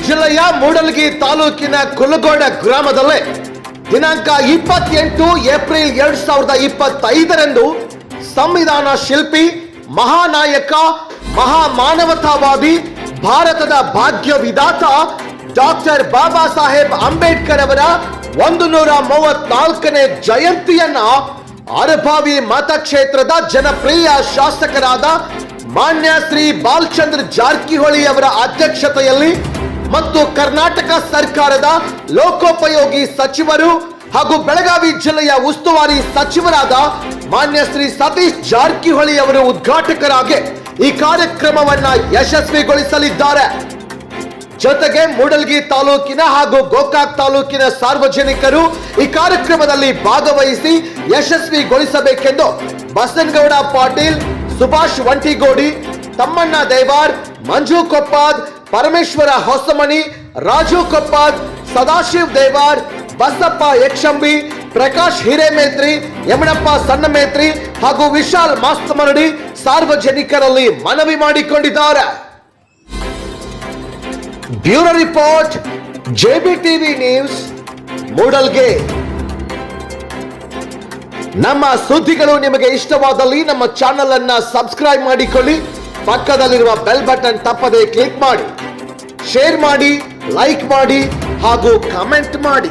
ಜಿಲ್ಲೆಯ ಮೂಡಲಗಿ ತಾಲೂಕಿನ ಕುಲಗೋಡ ಗ್ರಾಮದಲ್ಲೇ ದಿನಾಂಕ ಇಪ್ಪತ್ತೆಂಟು ಏಪ್ರಿಲ್ ಎರಡ್ ಸಾವಿರದ ಇಪ್ಪತ್ತೈದರಂದು ಸಂವಿಧಾನ ಶಿಲ್ಪಿ, ಮಹಾನಾಯಕ, ಮಹಾಮಾನವತಾವಾದಿ, ಭಾರತದ ಭಾಗ್ಯ ವಿಧಾತ ಡಾಕ್ಟರ್ ಬಾಬಾ ಸಾಹೇಬ್ ಅಂಬೇಡ್ಕರ್ ಅವರ ಒಂದು ನೂರ ಮೂವತ್ನಾಲ್ಕನೇ ಜಯಂತಿಯನ್ನ ಅರಭಾವಿ ಮತಕ್ಷೇತ್ರದ ಜನಪ್ರಿಯ ಶಾಸಕರಾದ ಮಾನ್ಯ ಶ್ರೀ ಬಾಲ್ಚಂದ್ರ ಜಾರಕಿಹೊಳಿ ಅವರ ಅಧ್ಯಕ್ಷತೆಯಲ್ಲಿ ಮತ್ತು ಕರ್ನಾಟಕ ಸರ್ಕಾರದ ಲೋಕೋಪಯೋಗಿ ಸಚಿವರು ಹಾಗೂ ಬೆಳಗಾವಿ ಜಿಲ್ಲೆಯ ಉಸ್ತುವಾರಿ ಸಚಿವರಾದ ಮಾನ್ಯ ಶ್ರೀ ಸತೀಶ್ ಜಾರಕಿಹೊಳಿ ಅವರು ಉದ್ಘಾಟಕರಾಗಿ ಈ ಕಾರ್ಯಕ್ರಮವನ್ನ ಯಶಸ್ವಿಗೊಳಿಸಲಿದ್ದಾರೆ. ಜೊತೆಗೆ ಮೂಡಲ್ಗಿ ತಾಲೂಕಿನ ಹಾಗೂ ಗೋಕಾಕ್ ತಾಲೂಕಿನ ಸಾರ್ವಜನಿಕರು ಈ ಕಾರ್ಯಕ್ರಮದಲ್ಲಿ ಭಾಗವಹಿಸಿ ಯಶಸ್ವಿಗೊಳಿಸಬೇಕೆಂದು ಬಸನಗೌಡ ಪಾಟೀಲ್, ಸುಭಾಷ್ ವಂಟಿಗೋಡಿ, ತಮ್ಮಣ್ಣ ದೇವಾರ್, ಮಂಜು ಕೊಪ್ಪಾದ್ ಪರಮೇಶ್ವರ ಹೊಸಮನಿ, ರಾಜು ಕೊಪ್ಪಾದ್, ಸದಾಶಿವ್ ದೇವಾರ್, ಬಸಪ್ಪ ಯಕ್ಷಂಬಿ, ಪ್ರಕಾಶ್ ಹಿರೇಮೇತ್ರಿ ಯಮಣಪ್ಪ ಸಣ್ಣಮೇತ್ರಿ ಹಾಗೂ ವಿಶಾಲ್ ಮಾಸ್ತಮರಡಿ ಸಾರ್ವಜನಿಕರಲ್ಲಿ ಮನವಿ ಮಾಡಿಕೊಂಡಿದ್ದಾರೆ. Bureau report JB TV news, Mudalgi. ನಮ್ಮ ಸುದ್ದಿಗಳು ನಿಮಗೆ ಇಷ್ಟವಾದಲ್ಲಿ ನಮ್ಮ ಚಾನೆಲ್ ಅನ್ನ ಸಬ್ಸ್ಕ್ರೈಬ್ ಮಾಡಿಕೊಳ್ಳಿ. ಪಕ್ಕದಲ್ಲಿರುವ ಬೆಲ್ ಬಟನ್ ತಪ್ಪದೆ ಕ್ಲಿಕ್ ಮಾಡಿ. ಶೇರ್ ಮಾಡಿ ಲೈಕ್ ಮಾಡಿ ಹಾಗೂ ಕಮೆಂಟ್ ಮಾಡಿ.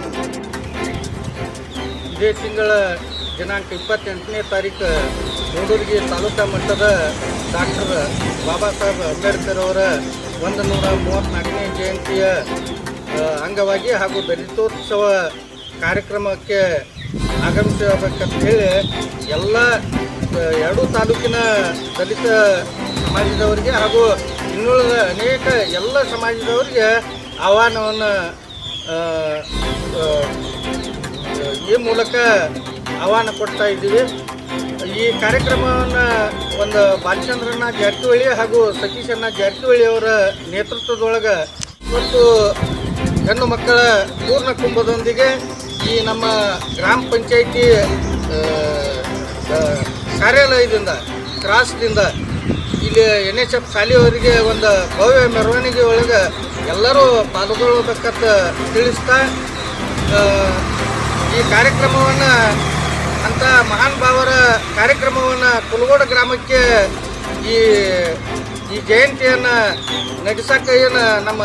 ಇದೇ ತಿಂಗಳ ದಿನಾಂಕ ಇಪ್ಪತ್ತೆಂಟನೇ ತಾರೀಕು ಮೂಡೂರಿಗೆ ತಾಲೂಕಾ ಮಟ್ಟದ ಡಾಕ್ಟರ್ ಬಾಬಾ ಸಾಹೇಬ್ ಅಂಬೇಡ್ಕರ್ ಅವರ ಒಂದು ನೂರ ಮೂವತ್ತ್ನಾಲ್ಕನೇ ಜಯಂತಿಯ ಅಂಗವಾಗಿ ಹಾಗೂ ದಲಿತೋತ್ಸವ ಕಾರ್ಯಕ್ರಮಕ್ಕೆ ಆಗಮಿಸಬೇಕಂತ ಹೇಳಿ ಎಲ್ಲ ಎರಡೂ ತಾಲೂಕಿನ ದಲಿತ ಸಮಾಜದವರಿಗೆ ಹಾಗೂ ಇನ್ನುಳಿದ ಅನೇಕ ಎಲ್ಲ ಸಮಾಜದವರಿಗೆ ಆಹ್ವಾನವನ್ನು ಈ ಮೂಲಕ ಆಹ್ವಾನ ಕೊಡ್ತಾ ಇದ್ದೀವಿ. ಈ ಕಾರ್ಯಕ್ರಮವನ್ನು ಒಂದು ಬಾಲಚಂದ್ರನ ಜಾರಕಿಹೊಳಿ ಹಾಗೂ ಸತೀಶಣ್ಣ ಜಾರಕಿಹೊಳಿ ಅವರ ನೇತೃತ್ವದೊಳಗೆ ಮತ್ತು ಹೆಣ್ಣು ಮಕ್ಕಳ ಪೂರ್ಣ ಕುಂಭದೊಂದಿಗೆ ಈ ನಮ್ಮ ಗ್ರಾಮ ಪಂಚಾಯಿತಿ ಕಾರ್ಯಾಲಯದಿಂದ ಕ್ರಾಸ್ದಿಂದ ಇಲ್ಲಿ ಎನ್ ಎಚ್ ಎಫ್ ಶಾಲೆಯವರಿಗೆ ಒಂದು ಭವ್ಯ ಮೆರವಣಿಗೆ ಒಳಗೆ ಎಲ್ಲರೂ ಪಾಲ್ಗೊಳ್ಳಬೇಕಂತ ತಿಳಿಸ್ತಾ ಈ ಕಾರ್ಯಕ್ರಮವನ್ನು ಅಂತ ಮಹಾನ್ ಭಾವರ ಕಾರ್ಯಕ್ರಮವನ್ನು ಕುಲಗೋಡ ಗ್ರಾಮಕ್ಕೆ ಈ ಈ ಜಯಂತಿಯನ್ನು ನಡೆಸೋಕೆ ಏನು ನಮ್ಮ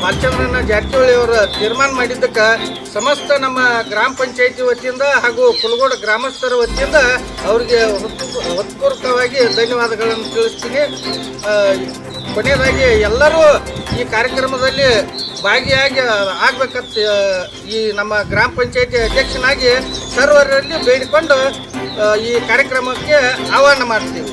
ಬಾಲಚಂದ್ರನ ಜಾರಕಿಹೊಳಿ ಅವರು ತೀರ್ಮಾನ ಮಾಡಿದ್ದಕ್ಕೆ ಸಮಸ್ತ ನಮ್ಮ ಗ್ರಾಮ ಪಂಚಾಯಿತಿ ವತಿಯಿಂದ ಹಾಗೂ ಕುಲಗೋಡ ಗ್ರಾಮಸ್ಥರ ವತಿಯಿಂದ ಅವರಿಗೆ ಹೃತ್ ಹೃತ್ಪೂರ್ವಕವಾಗಿ ಧನ್ಯವಾದಗಳನ್ನು ತಿಳಿಸ್ತೀನಿ. ಕೊನೆಯದಾಗಿ ಎಲ್ಲರೂ ಈ ಕಾರ್ಯಕ್ರಮದಲ್ಲಿ ಭಾಗಿಯಾಗಿ ಆಗ್ಬೇಕಂತ ಈ ನಮ್ಮ ಗ್ರಾಮ ಪಂಚಾಯತಿ ಅಧ್ಯಕ್ಷನಾಗಿ ಸರ್ವರಲ್ಲಿ ಬೇಡಿಕೊಂಡು ಈ ಕಾರ್ಯಕ್ರಮಕ್ಕೆ ಆಹ್ವಾನ ಮಾಡ್ತೀವಿ.